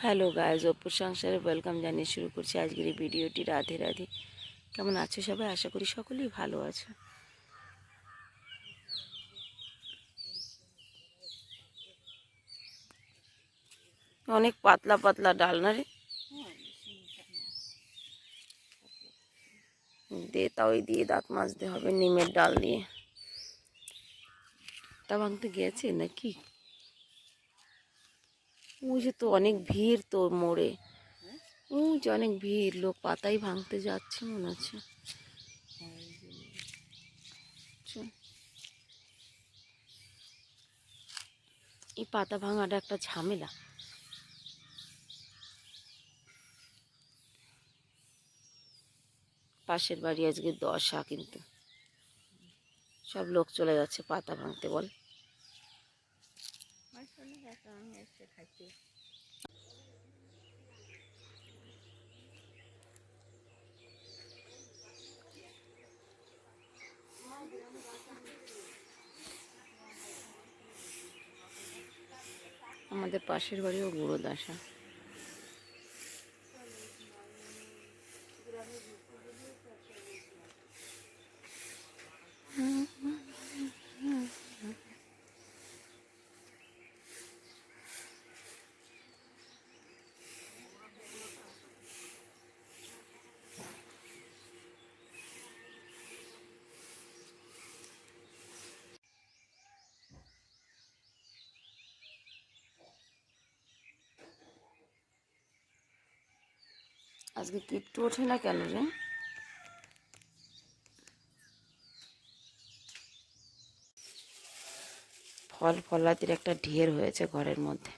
Hello guys অপুর সংসারে welcome জানিয়ে শুরু করছি আজকের এই ভিডিওটি। রাধে রাধে। কেমন আছো সবাই? আশা করি সকলেই ভালো আছো। অনেক পাতলা পাতলা ডাল না রে। দে তাও দিয়ে দাঁত মাজতে হবে, নিমের ডাল দিয়ে। তা ভাঙতে গেছে নাকি? যে তো অনেক ভিড় তো মোড়ে। যে অনেক ভিড়, লোক পাতাই ভাঙতে যাচ্ছে মনে হচ্ছে। এই পাতা ভাঙাটা একটা ঝামেলা। পাশের বাড়ি আজকে দশা কিন্তু। সব লোক চলে যাচ্ছে পাতা ভাঙতে বল। আমাদের পাশের বাড়িও গুঁড়ো দাসা। আজকে কিট্টু ওঠে না কেন রে? ফল ফলাতির একটা ঢের হয়েছে ঘরের মধ্যে।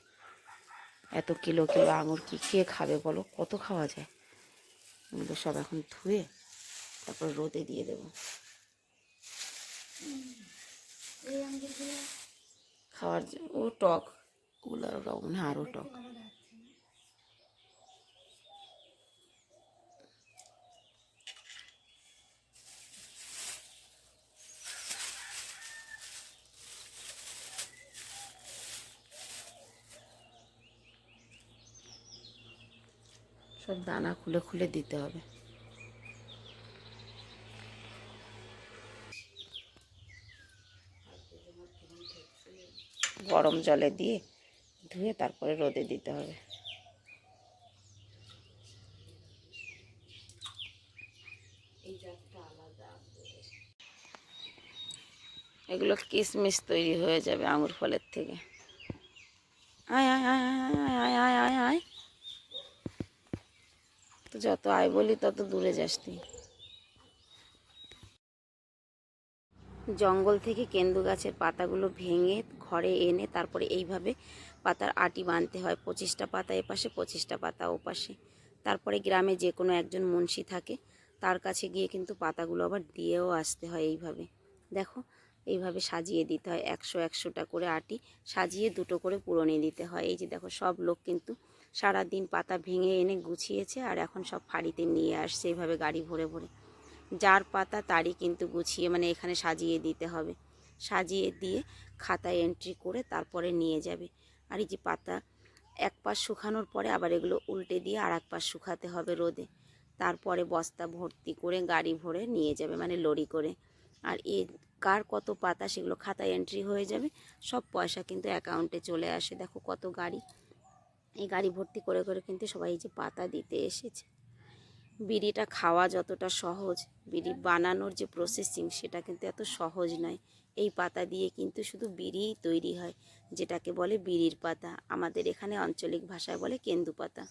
এত কিলো কিলো আঙুর কি কে খাবে বলো? কত খাওয়া যায়? এগুলো সব এখন ধুয়ে তারপর রোদে দিয়ে দেবো। খাওয়ার ও টক ওগুলো মনে হয় আরও টক। সব দানা খুলে খুলে দিতে হবে। গরম জলে দিয়ে ধুয়ে তারপরে রোদে দিতে হবে। এগুলো কিশমিশ তৈরি হয়ে যাবে আঙুর ফলের থেকে। আয় আয় আয় আয় আয় আয় আয় আয়। তো যত আয় বলি তত দূরে যাস তুই। জঙ্গল থেকে কেন্দু গাছের পাতাগুলো ভেঙে ঘরে এনে তারপরে এইভাবে পাতার আটি বাঁধতে হয়। পঁচিশটা পাতা এপাশে, পঁচিশটা পাতা ওপাশে। তারপরে গ্রামে যে কোনো একজন মুন্সি থাকে, তার কাছে গিয়ে কিন্তু পাতাগুলো আবার দিয়েও আসতে হয় এইভাবে। দেখো এইভাবে সাজিয়ে দিতে হয়। একশো একশোটা করে আটি সাজিয়ে দুটো করে পুরনে দিতে হয়। এই যে দেখো, সব লোক কিন্তু সারা দিন পাতা ভেঙে এনে গুছিয়েছে আর এখন সব ফাড়িতে নিয়ে আসছে এইভাবে গাড়ি ভরে ভরে। যার পাতা তারই কিন্তু গুছিয়ে মানে এখানে সাজিয়ে দিতে হবে। সাজিয়ে দিয়ে খাতায় এন্ট্রি করে তারপরে নিয়ে যাবে। আর এই যে পাতা এক পাশ শুকানোর পরে আবার এগুলো উল্টে দিয়ে আর এক পাশ শুকাতে হবে রোদে। তারপরে বস্তা ভর্তি করে গাড়ি ভরে নিয়ে যাবে মানে লরি করে। আর এ কার কত পাতা সেগুলো খাতায় এন্ট্রি হয়ে যাবে। সব পয়সা কিন্তু অ্যাকাউন্টে চলে আসে। দেখো কত গাড়ি। এই গাড়ি ভর্তি করে করে কিন্তু সবাই যে পাতা দিতে এসেছে। বিড়িটা খাওয়া যতটা সহজ, বিড়ি বানানোর যে প্রসেসিং সেটা কিন্তু এত সহজ নয়। এই পাতা দিয়ে কিন্তু শুধু বিড়িই তৈরি হয়, যেটাকে বলে বিড়ির পাতা। আমাদের এখানে আঞ্চলিক ভাষায় বলে কেন্দু পাতা